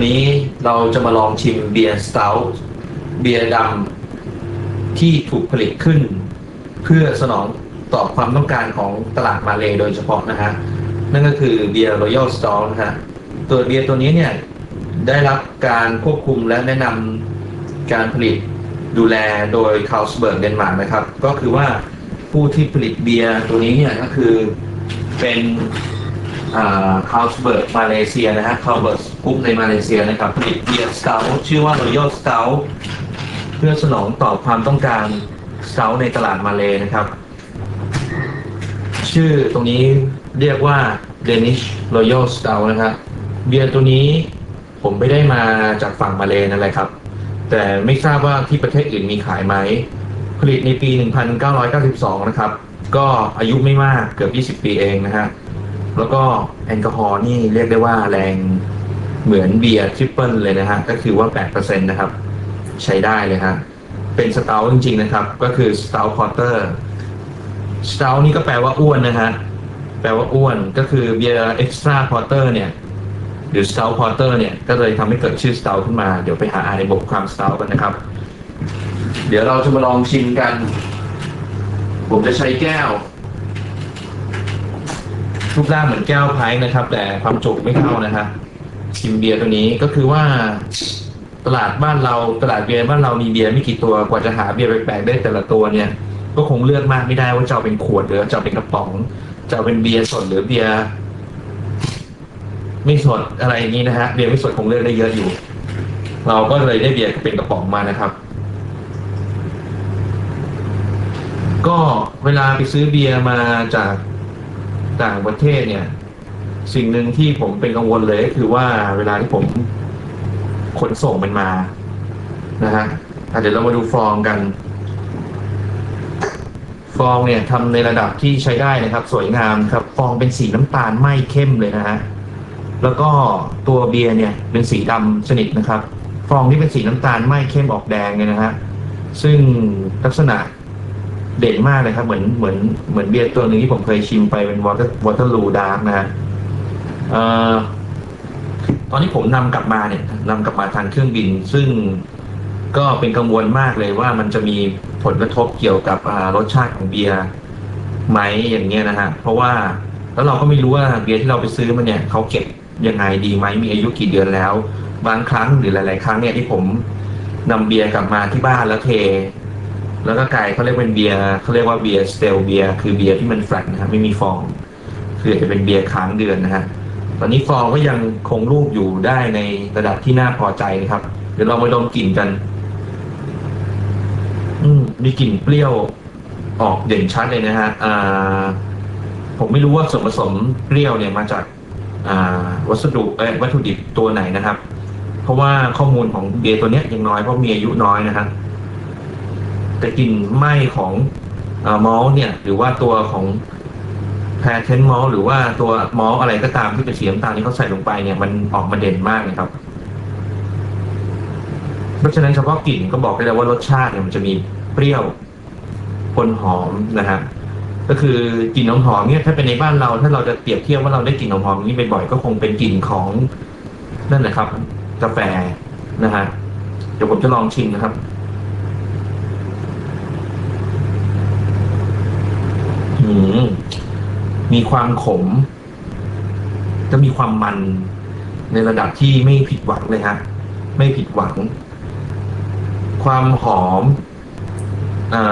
วันนี้เราจะมาลองชิมเบียร์สต u t เบียร์ดำที่ถูกผลิตขึ้น เพื่อสนองตอบความต้องการของตลาดมาเลยโดยเฉพาะนะฮะ นั่นก็คือเบียร์ Royal s t o r นะฮะ ตัวเบียร์ตัวนี้เนี่ยได้รับการควบคุมและแนะนำการผลิตดูแลโดยคา l สเบิร์กเดนมาร์กนะครับ ก็คือว่าผู้ที่ผลิตเบียร์ตัวนี้เนี่ยก็คือเป็น คา l สเบิร์กมาเลเซียนะฮะคา l เบิร์กกรุ๊ปในมาเลเซียนะครับผลิตเบียร์ส t ต u t ชื่อว่า Royal s t o u t เพื่อสนองตอบความต้องการส t ต u t ในตลาดมาเลนะครับ ชื่อตรงนี้เรียกว่า Danish Royal Stout นะครับเบียร์ตัวนี้ผมไม่ได้มาจากฝั่งมาเลนั่นแหละครับ แต่ไม่ทราบว่าที่ประเทศอื่นมีขายไหม ผลิตในปี 1992 นะครับ ก็อายุไม่มากเกือบ 20 ปีเองนะฮะ แล้วก็แอลกอฮอล์นี่เรียกได้ว่าแรงเหมือนเบียร์ทริปเปิลเลยนะฮะ ก็คือว่า 8%นะครับ ใช้ได้เลยฮะ เป็นสเตลจริงๆนะครับ ก็คือสเตลพอร์เตอร์สเตลนี่ก็แปลว่าอ้วนนะฮะ แปลว่าอ้วนก็คือเบียร์เอ็กซ์ตร้าพอร์เตอร์เนี่ยหรือสเตลพอร์เตอร์เนี่ย ก็เลยทำให้เกิดชื่อสเตลขึ้นมา เดี๋ยวไปหาอ่านในบทความสเตลกันนะครับ เดี๋ยวเราจะมาลองชิมกัน ผมจะใช้แก้ว รูปร่างเหมือนแก้วไพ่นะครับ แต่ความจุไม่เท่านะฮะชิมเบียร์ตัวนี้ก็คือว่าตลาดบ้านเราตลาดเบียร์บ้านเรามีเบียร์ไม่กี่ตัวกว่าจะหาเบียร์แปลกๆได้แต่ละตัวเนี่ย ก็คงเลือกมากไม่ได้ว่าจะเอาเป็นขวดหรือจะเอาเป็นกระป๋องจะเอาเป็นเบียร์สดหรือเบียร์ไม่สดอะไรอย่างนี้นะฮะเบียร์ไม่สดคงเลือกได้เยอะอยู่ เราก็เลยได้เบียร์เป็นกระป๋องมานะครับ ก็เวลาไปซื้อเบียร์มาจาก ต่างประเทศเนี่ย สิ่งหนึ่งที่ผมเป็นกังวลเลยก็คือว่าเวลาที่ผมขนส่งมันมานะฮะอะเดี๋ยวเรามาดูฟองกัน ฟองเนี่ยทำในระดับที่ใช้ได้นะครับ สวยงามครับ ฟองเป็นสีน้ำตาลไหม้เข้มเลยนะฮะแล้วก็ตัวเบียร์เนี่ยเป็นสีดำสนิทนะครับ ฟองที่เป็นสีน้ำตาลไหม้เข้มออกแดงเนี่ยนะฮะซึ่งลักษณะ เด่นมากเลยครับ เหมือนเหมือนเหมือนเบียร์ตัวหนึ่งที่ผมเคยชิมไปเป็นวอเตอร์วอเตอร์ลูดาร์กนะฮะเอ่อตอนที่ผมนำกลับมาเนี่ยนำกลับมาทางเครื่องบิน ซึ่งก็เป็นกังวลมากเลยว่ามันจะมีผลกระทบเกี่ยวกับรสชาติของเบียร์ไหมอย่างเงี้ยนะฮะ เพราะว่าแล้วเราก็ไม่รู้ว่าเบียร์ที่เราไปซื้อมันเนี่ยเขาเก็บยังไงดีไหมมีอายุกี่เดือนแล้ว บางครั้งหรือหลาย ๆ ครั้งเนี่ยที่ผมนำเบียร์กลับมาที่บ้านแล้วเท แล้วก็กลายเขาเรียกเป็นเบียร์เขาเรียกว่าเบียร์สเตลเบียร์คือเบียร์ที่มันแฟลตนะครับไม่มีฟอง คือจะเป็นเบียร์ค้างเดือนนะฮะตอนนี้ฟองก็ยังคงรูปอยู่ได้ในระดับที่น่าพอใจนะครับ เดี๋ยวเรามาดมกลิ่นกัน อืมมีกลิ่นเปรี้ยวออกเด่นชัดเลยนะฮะอ่าผมไม่รู้ว่าส่วนผสมเปรี้ยวเนี่ยมาจากอ่าวัสดุเอวัตถุดิบตัวไหนนะครับ เพราะว่าข้อมูลของเบียร์ตัวนี้ยังน้อยเพราะมีอายุน้อยนะฮะ แต่กลิ่นไหม้ของมอลเนี่ยหรือว่าตัวของแพรเทนมอลหรือว่าตัวมอลอะไรก็ตามที่เป็นสีน้ำตาลที่เขาใส่ลงไปเนี่ยมันออกมาเด่นมากเลยครับ เพราะฉะนั้นเฉพาะกลิ่นก็บอกได้แล้วว่ารสชาติเนี่ยมันจะมีเปรี้ยวปนหอมนะฮะก็คือกลิ่นหอมหอมเนี่ยถ้าเป็นในบ้านเราถ้าเราจะเปรียบเทียบว่าเราได้กลิ่นหอมหอมนี้บ่อยๆก็คงเป็นกลิ่นของนั่นแหละครับ กาแฟนะฮะเดี๋ยวผมจะลองชิมนะครับ อื มีความขมจะมีความมันในระดับที่ไม่ผิดหวังเลยฮะ ไม่ผิดหวัง ความหอมเอ่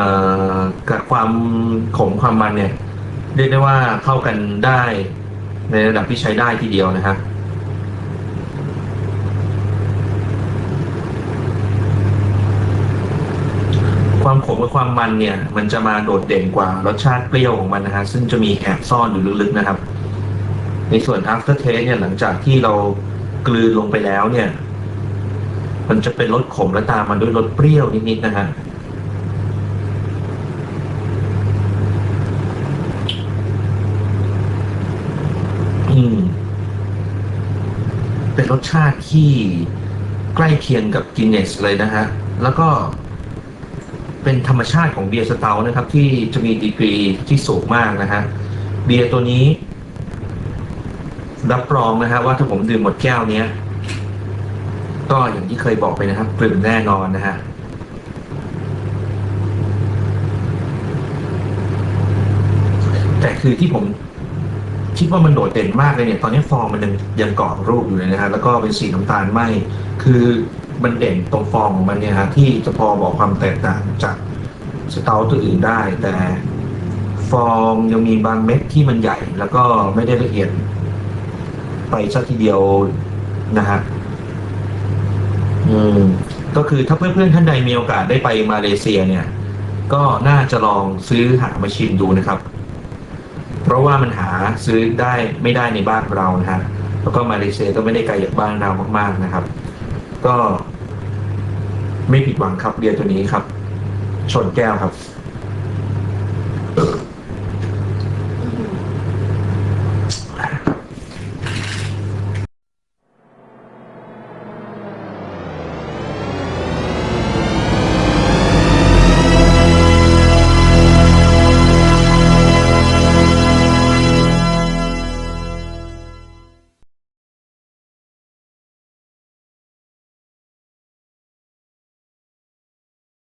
อกับความขมความมันเนี่ย เรียกได้ว่าเข้ากันได้ในระดับที่ใช้ได้ทีเดียวนะฮะ ความขมกับความมันเนี่ย มันจะมาโดดเด่นกว่ารสชาติเปรี้ยวของมันนะฮะซึ่งจะมีแอบซ่อนอยู่ลึกๆนะครับ ในส่วน after taste เนี่ยหลังจากที่เรากลืนลงไปแล้วเนี่ย มันจะเป็นรสขมและตามมาด้วยรสเปรี้ยวนิดๆนะฮะอืมเป็นรสชาติที่ใกล้เคียงกับกินเนสเลยนะฮะ แล้วก็ เป็นธรรมชาติของเบียร์สเตานะครับที่จะมีดีกรีที่สูงมากนะฮะเบียร์ตัวนี้ รับรองนะฮะว่าถ้าผมดื่มหมดแก้วเนี้ยก็อย่างที่เคยบอกไปนะครับกลิ่นแน่นอนนะฮะแต่คือที่ผมคิดว่ามันโดดเด่นมากเลยเนี่ย ตอนนี้ฟองมันยังยังเกาะรูปอยู่เลยนะฮะ แล้วก็เป็นสีน้ำตาลไหมคือ มันเด่นตรงฟองของมันเนี่ยฮะที่จะพอบอกความแตกต่างจากสเตาตัวอื่นได้ แต่ฟองยังมีบางเม็ดที่มันใหญ่ แล้วก็ไม่ได้ละเอียด ไปสักทีเดียวนะฮะอืมก็คือถ้าเพื่อนๆท่านใดมีโอกาสได้ไปมาเลเซียเนี่ย ก็น่าจะลองซื้อหามาชิมดูนะครับ เพราะว่ามันหาซื้อได้ไม่ได้ในบ้านเรานะฮะแล้วก็มาเลเซียก็ไม่ได้ไกลจากบ้านเรามาก ๆนะครับ ก็ไม่ผิดหวังครับเบียร์ตัวนี้ครับ ชนแก้วครับ